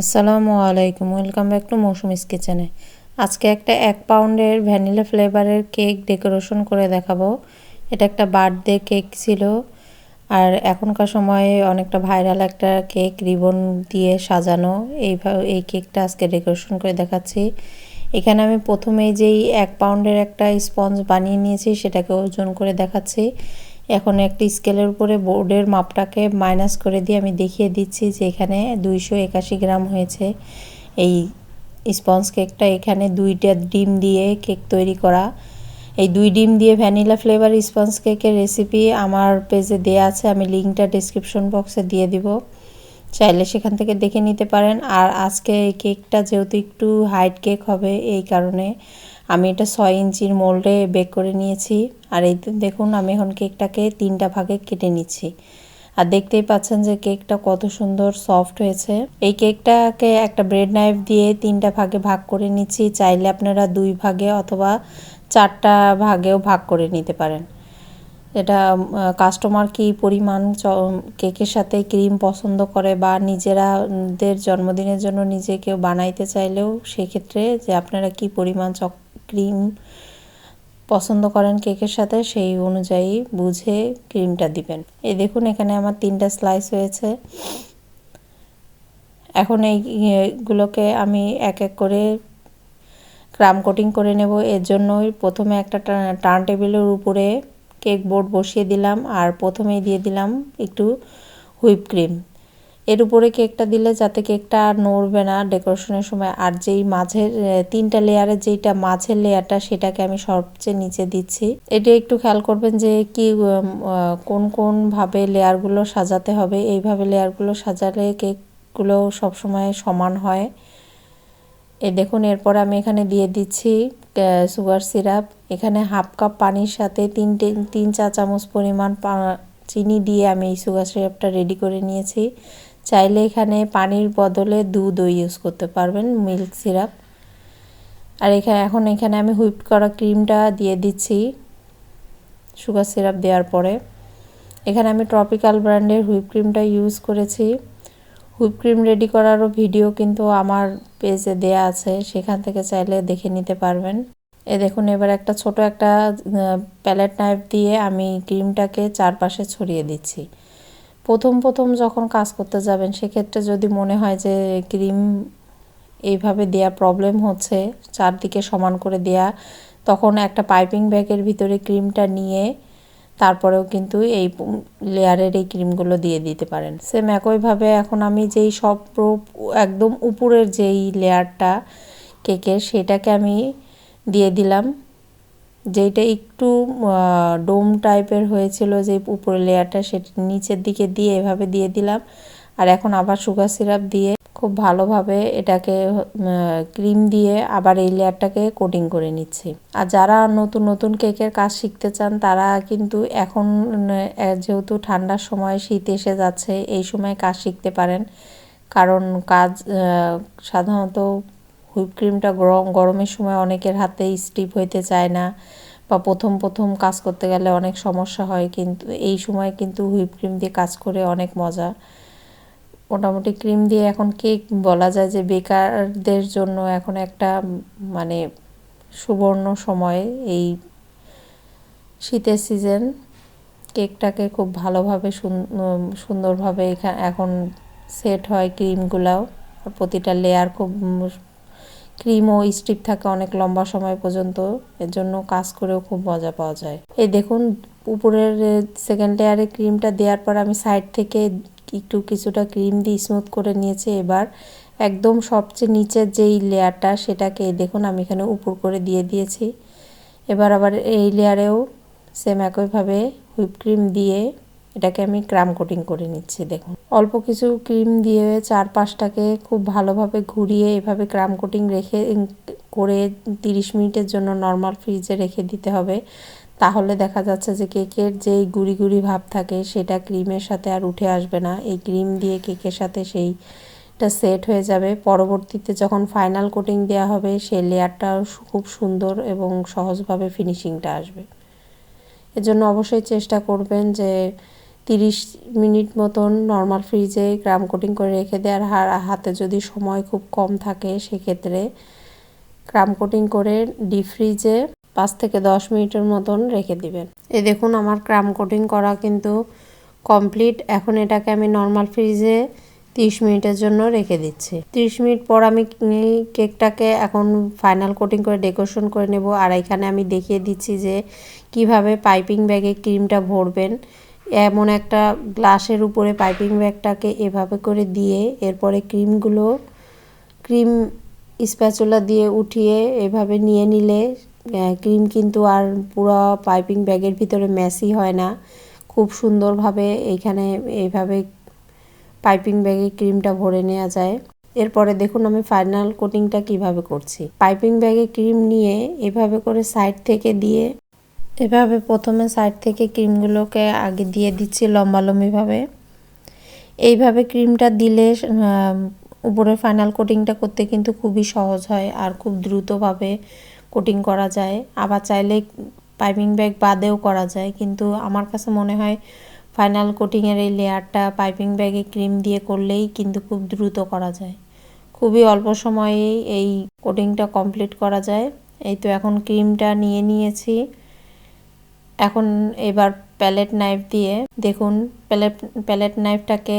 আসসালামু আলাইকুম, welcome back to Mousumi's কিচেনে। আজকে একটা এক পাউন্ডের ভ্যানিলা ফ্লেভারের কেক ডেকোরেশন করে দেখাবো। এটা একটা বার্থডে কেক ছিল, আর এখনকার সময়ে অনেকটা ভাইরাল একটা কেক, রিবন দিয়ে সাজানো। এইভাবে এই কেকটা আজকে ডেকোরেশন করে দেখাচ্ছি। এখানে আমি প্রথমেই যেই এক পাউন্ডের একটা স্পঞ্জ বানিয়ে নিয়েছি, সেটাকে ওজন করে দেখাচ্ছি। এখন একটি স্কেলের উপরে বোর্ডের মাপটাকে মাইনাস করে দিয়ে আমি দেখিয়ে দিচ্ছি যে এখানে দুইশো একাশি গ্রাম হয়েছে। এই স্পঞ্জ কেকটা এখানে দুইটা ডিম দিয়ে কেক তৈরি করা। এই দুই ডিম দিয়ে ভ্যানিলা ফ্লেভার স্পঞ্জ কেকের রেসিপি আমার পেজে দেওয়া আছে, আমি লিঙ্কটা ডিসক্রিপশন বক্সে দিয়ে দিব। চাইলে সেখান থেকে দেখে নিতে পারেন। আর আজকে এই কেকটা যেহেতু একটু হাইট কেক হবে, এই কারণে আমি এটা ছয় ইঞ্চির মোল্ডে বেক করে নিয়েছি। আর এই দেখুন, আমি এখন কেকটাকে তিনটা ভাগে কেটে নিচ্ছি। আর দেখতেই পাচ্ছেন যে কেকটা কত সুন্দর সফট হয়েছে। এই কেকটাকে একটা ব্রেড নাইফ দিয়ে তিনটা ভাগে ভাগ করে নিচ্ছি। চাইলে আপনারা দুই ভাগে অথবা চারটা ভাগেও ভাগ করে নিতে পারেন। এটা কাস্টমার কি পরিমাণ কেকের সাথে ক্রিম পছন্দ করে বা নিজেরাদের জন্মদিনের জন্য নিজে কেউ বানাইতে চাইলেও সেক্ষেত্রে যে আপনারা কি পরিমাণ চক ক্রিম পছন্দ করেন কেকের সাথে, সেই অনুযায়ী বুঝে ক্রিমটা দিবেন। এই দেখুন, এখানে আমার তিনটা স্লাইস হয়েছে। এখন এইগুলোকে আমি এক এক করে ক্রাম কোটিং করে নেব। এর জন্যই প্রথমে একটা টার্ন টেবিলের উপরে কেক বোর্ড বসিয়ে দিলাম, আর প্রথমেই দিয়ে দিলাম একটু হুইপ ক্রিম। এর উপরে কেকটা দিলে যাতে কেকটা আর নড়বে না ডেকোরেশনের সময়। আর যেই মাঝের তিনটা লেয়ারের যেইটা মাঝের লেয়ারটা সেটাকে আমি সবচেয়ে নিচে দিচ্ছি। এটা একটু খেয়াল করবেন যে কি কোন কোন ভাবে লেয়ারগুলো সাজাতে হবে। এইভাবে লেয়ারগুলো সাজালে কেকগুলো সবসময় সমান হয়। এ দেখুন, এরপর আমি এখানে দিয়ে দিচ্ছি সুগার সিরাপ এখানে হাফ কাপ পানির সাথে তিনটে তিন চা চামচ পরিমাণ চিনি দিয়ে আমি এই সুগার সিরাপটা রেডি করে নিয়েছি। চাইলে এখানে পানির বদলে দুধও ইউজ করতে পারবেন মিল্ক সিরাপ আর এখানে, এখন এখানে আমি হুইপ করা ক্রিমটা দিয়ে দিচ্ছি সুগার সিরাপ দেওয়ার পরে। এখানে আমি ট্রপিক্যাল ব্র্যান্ডের হুইপ ক্রিমটা ইউজ করেছি। হুইপ ক্রিম রেডি করারও ভিডিও কিন্তু আমার পেজে দেয়া আছে, সেখান থেকে চাইলে দেখে নিতে পারবেন। এ দেখুন, এবার একটা ছোট একটা প্যালেট নাইফ দিয়ে আমি ক্রিমটাকে চারপাশে ছড়িয়ে দিচ্ছি। প্রথম প্রথম যখন কাজ করতে যাবেন, সেক্ষেত্রে যদি মনে হয় যে ক্রিম এইভাবে দেয়া প্রবলেম হচ্ছে, চারদিকে সমান করে দেয়া, তখন একটা পাইপিং ব্যাগের ভিতরে ক্রিমটা নিয়ে তারপরেও কিন্তু এই লেয়ারের এই ক্রিমগুলো দিয়ে দিতে পারেন। সেম একইভাবে এখন আমি যেই সব একদম উপরের যেই লেয়ারটা কেকের সেটাকে আমি দিয়ে দিলাম। যেটা একটু ডোম টাইপের হয়েছিল, যে উপরে লেয়ারটা সেটা নিচের দিকে দিয়ে এভাবে দিয়ে দিলাম। আর এখন আবার সুগার সিরাপ দিয়ে খুব ভালোভাবে এটাকে ক্রিম দিয়ে আবার এই লেয়ারটাকে কোটিং করে নিচ্ছি। আর যারা নতুন নতুন কেকের কাজ শিখতে চান, তারা কিন্তু এখন যেহেতু ঠান্ডার সময়, শীত এসে যাচ্ছে, এই সময় কাজ শিখতে পারেন। কারণ কাজ সাধারণত হুইপ ক্রিমটা গরম, গরমের সময় অনেকের হাতে স্টিপ হইতে চায় না বা প্রথম প্রথম কাজ করতে গেলে অনেক সমস্যা হয়, কিন্তু এই সময় কিন্তু হুইপ ক্রিম দিয়ে কাজ করে অনেক মজা। মোটামুটি ক্রিম দিয়ে এখন কেক বলা যায় যে বেকারদের জন্য এখন একটা মানে সুবর্ণ সময় এই শীতের সিজন। কেকটাকে খুব ভালোভাবে সুন্দরভাবে এখন সেট হয় ক্রিমগুলাও। প্রতিটা লেয়ার খুব ক্রিমও স্ট্রিপ থাকে অনেক লম্বা সময় পর্যন্ত, এর জন্য কাজ করেও খুব মজা পাওয়া যায়। এই দেখুন, উপরের সেকেন্ড লেয়ারে ক্রিমটা দেওয়ার পর আমি সাইড থেকে একটু কিছুটা ক্রিম দিয়ে স্মুথ করে নিয়েছি। এবার একদম সবচেয়ে নিচের যেই লেয়ারটা সেটাকে দেখুন, আমি এখানে উপর করে দিয়ে দিয়েছি। এবার আবার এই লেয়ারেও সেম একইভাবে হুইপ ক্রিম দিয়ে এটাকে আমি ক্রাম কোটিং করে নিচ্ছি, দেখুন। অল্প কিছু ক্রিম দিয়ে চারপাশটাকে খুব ভালোভাবে ঘুরিয়ে এভাবে ক্রাম কোটিং রেখে করে তিরিশ মিনিটের জন্য নর্মাল ফ্রিজে রেখে দিতে হবে। তাহলে দেখা যাচ্ছে যে কেকের যেই গুড়ি গুড়ি ভাব থাকে, সেটা ক্রিমের সাথে আর উঠে আসবে না। এই ক্রিম দিয়ে কেকের সাথে সেইটা সেট হয়ে যাবে। পরবর্তীতে যখন ফাইনাল কোটিং দেওয়া হবে সেই লেয়ারটা খুব সুন্দর এবং সহজভাবে ফিনিশিংটা আসবে। এজন্য অবশ্যই চেষ্টা করবেন যে তিরিশ মিনিট মতন নর্মাল ফ্রিজে ক্রাম কোটিং করে রেখে দেয়। আর হাতে যদি সময় খুব কম থাকে, সেক্ষেত্রে ক্রাম কোটিং করে ডিপ ফ্রিজে পাঁচ থেকে দশ মিনিটের মতন রেখে দিবেন। এই দেখুন, আমার ক্রাম কোটিং করা কিন্তু কমপ্লিট এখন এটাকে আমি নর্মাল ফ্রিজে তিরিশ মিনিটের জন্য রেখে দিচ্ছি। তিরিশ মিনিট পর আমি কেকটাকে এখন ফাইনাল কোটিং করে ডেকোরেশন করে নেব। আর এখানে আমি দেখিয়ে দিচ্ছি যে কীভাবে পাইপিং ব্যাগে ক্রিমটা ভরবেন। এমন একটা গ্লাসের উপরে পাইপিং ব্যাগটাকে এভাবে করে দিয়ে এরপরে ক্রিমগুলো, ক্রিম স্প্যাচুলা দিয়ে উঠিয়ে এভাবে নিয়ে নিলে ক্রিম কিন্তু আর পুরো পাইপিং ব্যাগের ভিতরে মেসি হয় না। খুব সুন্দরভাবে এইখানে এইভাবে পাইপিং ব্যাগে ক্রিমটা ভরে নেওয়া যায়। এরপরে দেখুন আমি ফাইনাল কোটিংটা কীভাবে করছি। পাইপিং ব্যাগে ক্রিম নিয়ে এভাবে করে সাইড থেকে দিয়ে এভাবে প্রথমে সাইড থেকে ক্রিমগুলোকে আগে দিয়ে দিচ্ছি লম্বালম্বিভাবে এইভাবে ক্রিমটা দিলে আহ, উপরে ফাইনাল কোটিংটা করতে কিন্তু খুবই সহজ হয় আর খুব দ্রুতভাবে কোটিং করা যায়। আবার চাইলে পাইপিং ব্যাগ বাদেও করা যায় কিন্তু আমার কাছে মনে হয় ফাইনাল কোটিংয়ের এই লেয়ারটা পাইপিং ব্যাগে ক্রিম দিয়ে করলেই কিন্তু খুব দ্রুত করা যায়। খুবই অল্প সময়েই এই কোটিংটা কমপ্লিট করা যায়। এই তো এখন ক্রিমটা নিয়ে নিয়েছি। এখন এবার প্যালেট নাইফ দিয়ে দেখুন, প্যালেট প্যালেট নাইফটাকে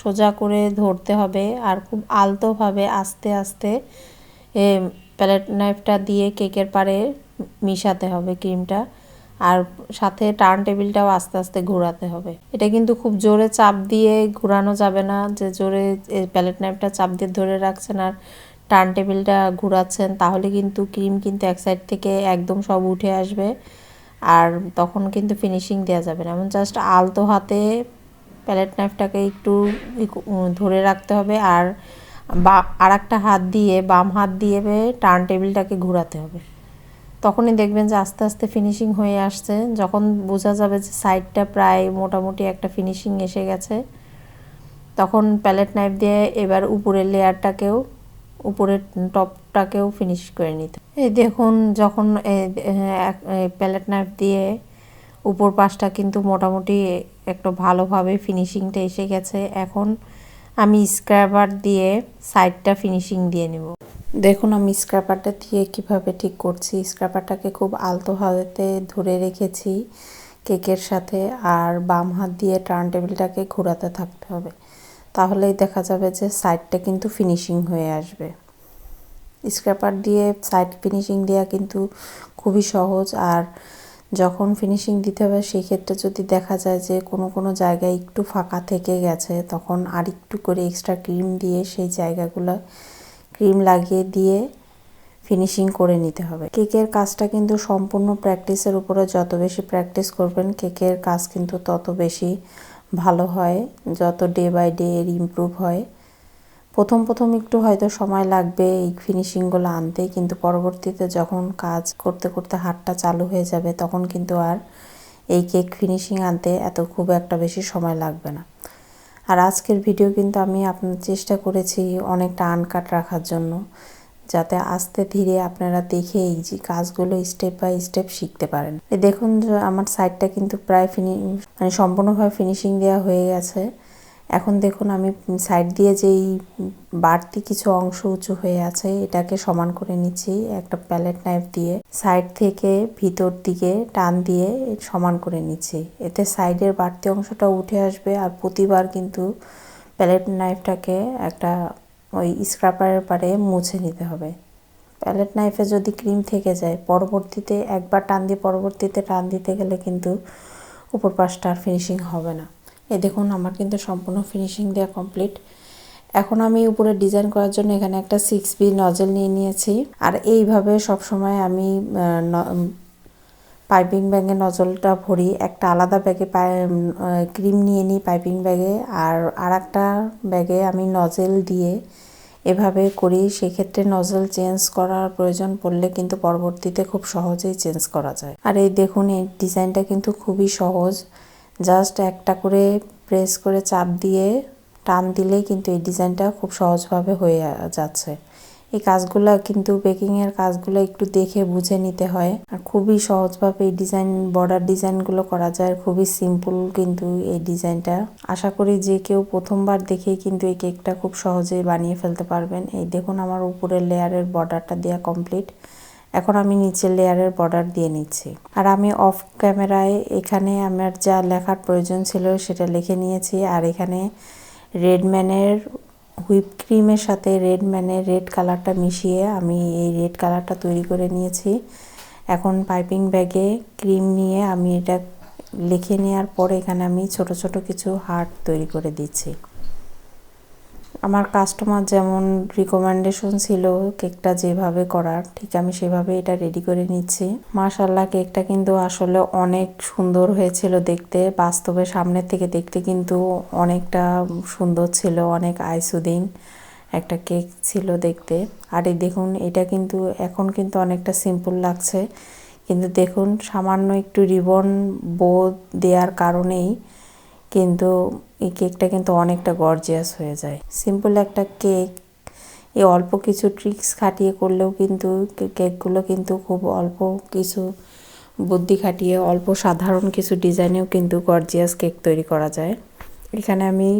সোজা করে ধরতে হবে আর খুব আলতোভাবে আস্তে আস্তে প্যালেট নাইফটা দিয়ে কেকের পারে মিশাতে হবে ক্রিমটা আর সাথে টার্ন টেবিলটাও আস্তে আস্তে ঘোরাতে হবে। এটা কিন্তু খুব জোরে চাপ দিয়ে ঘোরানো যাবে না, যে জোরে প্যালেট নাইফটা চাপ দিয়ে ধরে রাখছেন আর টার্ন টেবিলটা ঘোরাচ্ছেন, তাহলে কিন্তু ক্রিম কিন্তু এক সাইড থেকে একদম সব উঠে আসবে। আর তখন কিন্তু ফিনিশিং দেওয়া যাবে না। এমন জাস্ট আলতো হাতে প্যালেট নাইফটাকে একটু ধরে রাখতে হবে আর বা আর একটা হাত দিয়ে, বাম হাত দিয়ে টার্ন টেবিলটাকে ঘোরাতে হবে। তখনই দেখবেন যে আস্তে আস্তে ফিনিশিং হয়ে আসছে। যখন বোঝা যাবে যে সাইডটা প্রায় মোটামুটি একটা ফিনিশিং এসে গেছে, তখন প্যালেট নাইফ দিয়ে এবার উপরের লেয়ারটাকেও উপরের টপটাকেও ফিনিশ করে নিতে এই দেখুন, যখন প্যালেট নাইফ দিয়ে উপর পাশটা কিন্তু মোটামুটি একটু ভালোভাবে ফিনিশিংটা এসে গেছে। এখন আমি স্ক্র্যাবার দিয়ে সাইডটা ফিনিশিং দিয়ে নেব। দেখুন, আমি স্ক্র্যাপারটা দিয়ে কীভাবে ঠিক করছি। স্ক্র্যাপারটাকে খুব আলতো হাতে ধরে রেখেছি কেকের সাথে, আর বাম হাত দিয়ে টার্ন টেবিলটাকে ঘোরাতে থাকতে হবে। তাহলেই দেখা যাবে যে সাইডটা কিন্তু ফিনিশিং হয়ে আসবে। স্ক্র্যাপার দিয়ে সাইড ফিনিশিং দেওয়া কিন্তু খুবই সহজ। আর যখন ফিনিশিং দিতে হবে সেই ক্ষেত্রে যদি দেখা যায় যে কোনো কোনো জায়গায় একটু ফাঁকা থেকে গেছে, তখন আর একটু করে এক্সট্রা ক্রিম দিয়ে সেই জায়গাগুলো ক্রিম লাগিয়ে দিয়ে ফিনিশিং করে নিতে হবে। কেকের কাজটা কিন্তু সম্পূর্ণ প্র্যাকটিসের উপরে যত বেশি প্র্যাকটিস করবেন, কেকের কাজ কিন্তু তত বেশি ভালো হয়, যত ডে বাই ডে এর ইমপ্রুভ হয়। প্রথম প্রথম একটু হয়তো সময় লাগবে এই ফিনিশিংগুলো আনতে, কিন্তু পরবর্তীতে যখন কাজ করতে করতে হাতটা চালু হয়ে যাবে, তখন কিন্তু আর এই কেক ফিনিশিং আনতে এত খুব একটা বেশি সময় লাগবে না। আর আজকের ভিডিও কিন্তু আমি আপনার চেষ্টা করেছি অনেকটা আনকাট রাখার জন্য। যাতে আস্তে ধীরে আপনারা দেখে এই যে কাজগুলো স্টেপ বাই স্টেপ শিখতে পারেন। দেখুন আমার সাইডটা কিন্তু প্রায় ফিনি মানে সম্পূর্ণভাবে ফিনিশিং দেওয়া হয়ে গেছে। এখন দেখুন আমি সাইড দিয়ে যেই বাড়তি কিছু অংশ উঁচু হয়ে আছে, এটাকে সমান করে নিচ্ছি একটা প্যালেট নাইফ দিয়ে। সাইড থেকে ভিতর দিকে টান দিয়ে সমান করে নিচ্ছি। এতে সাইডের বাড়তি অংশটা উঠে আসবে আর প্রতিবার কিন্তু প্যালেট নাইফটাকে একটা ওই স্ক্রাপারের পারে মুছে নিতে হবে। প্যালেট নাইফে যদি ক্রিম থেকে যায়, পরবর্তীতে একবার টান দিয়ে পরবর্তীতে টান দিতে গেলে কিন্তু উপর পাশটা আর ফিনিশিং হবে না। এ দেখুন, আমার কিন্তু সম্পূর্ণ ফিনিশিং দেওয়া কমপ্লিট এখন আমি উপরে ডিজাইন করার জন্য এখানে একটা সিক্স বি নজল নিয়ে নিয়েছি। আর এইভাবে সবসময় আমি পাইপিং ব্যাগে নজলটা ভরি, একটা আলাদা ব্যাগে ক্রিম নিয়ে নিই পাইপিং ব্যাগে, আর আর একটা ব্যাগে আমি নজেল দিয়ে এভাবে করি। সেক্ষেত্রে নজল চেঞ্জ করার প্রয়োজন পড়লে কিন্তু পরবর্তীতে খুব সহজেই চেঞ্জ করা যায়। আর এই দেখুন, এই ডিজাইনটা কিন্তু খুবই সহজ। জাস্ট একটা করে প্রেস করে চাপ দিয়ে টান দিলেই কিন্তু এই ডিজাইনটা খুব সহজভাবে হয়ে যাচ্ছে। এই কাজগুলো কিন্তু বেকিংয়ের কাজগুলো একটু দেখে বুঝে নিতে হয়। আর খুবই সহজভাবে এই ডিজাইন বর্ডার ডিজাইনগুলো করা যায়। খুবই সিম্পল কিন্তু এই ডিজাইনটা আশা করি যে কেউ প্রথমবার দেখেই কিন্তু এই কেকটা খুব সহজেই বানিয়ে ফেলতে পারবেন। এই দেখুন আমার উপরের লেয়ারের বর্ডারটা দেওয়া কমপ্লিট এখন আমি নিচের লেয়ারের বর্ডার দিয়ে নিচ্ছি। আর আমি অফ ক্যামেরায় এখানে আমার যা লেখার প্রয়োজন ছিল সেটা লিখে নিয়েছি। আর এখানে রেডম্যানের হুইপ ক্রিমের সাথে রেড ম্যানের রেড কালারটা মিশিয়ে আমি এই রেড কালারটা তৈরি করে নিয়েছি। এখন পাইপিং ব্যাগে ক্রিম নিয়ে আমি এটা লিখে নেওয়ার পরে এখানে আমি ছোট ছোট কিছু হার্ট তৈরি করে দিচ্ছি। আমার কাস্টমার যেমন রিকমেন্ডেশন ছিল কেকটা যেভাবে করার, ঠিক আমি সেভাবে এটা রেডি করে নিচ্ছি। মাশাল্লাহ কেকটা কিন্তু আসলে অনেক সুন্দর হয়েছিল দেখতে। বাস্তবে সামনের থেকে দেখতে কিন্তু অনেকটা সুন্দর ছিল, অনেক আইসুদিং একটা কেক ছিল দেখতে। আর এই দেখুন, এটা কিন্তু এখন কিন্তু অনেকটা সিম্পল লাগছে। কিন্তু দেখুন, সামান্য একটু রিবন বো দেওয়ার কারণেই কিন্তু এই কেকটা কিন্তু অনেকটা গর্জিয়াস হয়ে যায়। সিম্পল একটা কেক, এই অল্প কিছু ট্রিক্স খাটিয়ে করলেও কিন্তু কেকগুলো কিন্তু খুব অল্প কিছু বুদ্ধি খাটিয়ে, অল্প সাধারণ কিছু ডিজাইনেও কিন্তু গর্জিয়াস কেক তৈরি করা যায়। এখানে আমি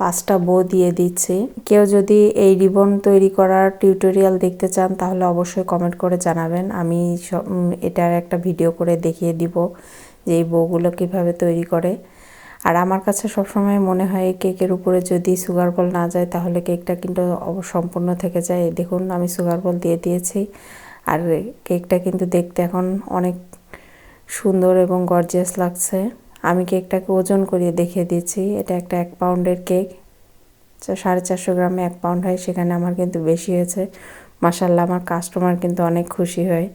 পাঁচটা বো দিয়ে দিচ্ছি। কেউ যদি এই রিবন তৈরি করার টিউটোরিয়াল দেখতে চান, তাহলে অবশ্যই কমেন্ট করে জানাবেন। আমি এটার একটা ভিডিও করে দেখিয়ে দিব যে এই বোগুলো কীভাবে তৈরি করে। আর আমার কাছে সবসময় মনে হয় কেকের উপরে যদি সুগার বল না যায়, তাহলে কেকটা কিন্তু সম্পূর্ণ থেকে যায়। দেখুন, আমি সুগার বল দিয়ে দিয়েছি। আর কেকটা কিন্তু দেখতে এখন অনেক সুন্দর এবং গর্জিয়াস লাগছে। আমি কেকটাকে ওজন করিয়ে দেখিয়ে দিয়েছি এটা একটা এক পাউন্ডের কেক। সাড়ে চারশো গ্রামে এক পাউন্ড হয়। সেখানে আমার কিন্তু বেশি হয়েছে। মাসাল্লাহ আমার কাস্টমার কিন্তু অনেক খুশি হয়।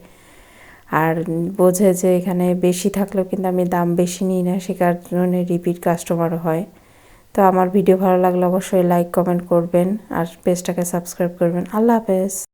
আর বোঝে যে এখানে বেশি থাকলেও কিন্তু আমি দাম বেশি নিই না, সে কারণে রিপিট কাস্টমারও হয়। তো আমার ভিডিও ভালো লাগলে অবশ্যই লাইক কমেন্ট করবেন আর পেজটাকে সাবস্ক্রাইব করবেন। আল্লাহ হাফেজ।